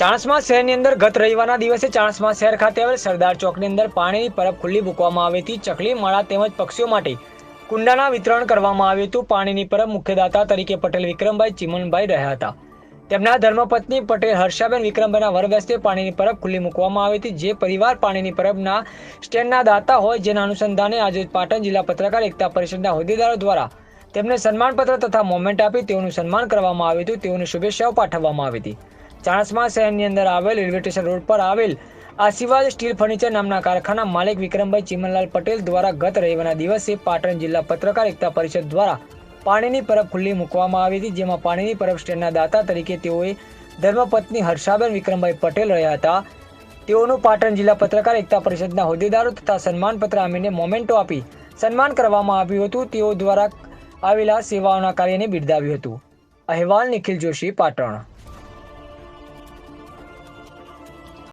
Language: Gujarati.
ચાણસ્મા શહેરની અંદર ગત રવિવારના દિવસે ચાણસમા શહેર ખાતે આવેલ સરદાર ચોકની અંદર પાણીની પરબ ખુલ્લી મૂકવામાં આવી હતી. ચકલી, માળા તેમજ પક્ષીઓ માટે કુંડાના વિતરણ કરવામાં આવ્યું હતું. પાણીની પરબ મુખ્યદાતા તરીકે પટેલ વિક્રમભાઈ, ચિમનભાઈ રહ્યા હતા. તેમના ધર્મપત્ની પટેલ હર્ષાબેન વિક્રમભાઈના વરવ્યસ્તે પાણીની પરબ ખુલ્લી મૂકવામાં આવી હતી. જે પરિવાર પાણીની પરબના સ્ટેન્ડના દાતા હોય, જેના અનુસંધાને આજે પાટણ જિલ્લા પત્રકાર એકતા પરિષદના હોદ્દેદારો દ્વારા તેમને સન્માનપત્ર તથા મોમેન્ટ આપી તેઓનું સન્માન કરવામાં આવ્યું હતું. તેઓને શુભેચ્છાઓ પાઠવવામાં આવી હતી. ચાણસ્મા શહેરની અંદર આવેલ રેલવે સ્ટેશન રોડ પર આવેલ આશીર્વાદ સ્ટીલ ફર્નિચર નામના કારખાના માલિક વિક્રમભાઈ ચિમનલાલ પટેલ દ્વારા ગત રવિવારના દિવસે પાટણ જિલ્લા પત્રકાર એકતા પરિષદ દ્વારા પાણીની પરબ ખુલ્લી મૂકવામાં આવી હતી, જેમાં પાણીની પરબ સ્ટેન્ડના દાતા તરીકે તેઓએ ધર્મપત્ની હર્ષાબેન વિક્રમભાઈ પટેલ રહ્યા હતા. તેઓનું પાટણ જિલ્લા પત્રકાર એકતા પરિષદના હોદ્દેદારો તથા સન્માનપત્ર આમીને મોમેન્ટો આપી સન્માન કરવામાં આવ્યું હતું. તેઓ દ્વારા આવેલા સેવાઓના કાર્યને બિરદાવ્યું હતું. અહેવાલ નિખિલ જોશી, પાટણ.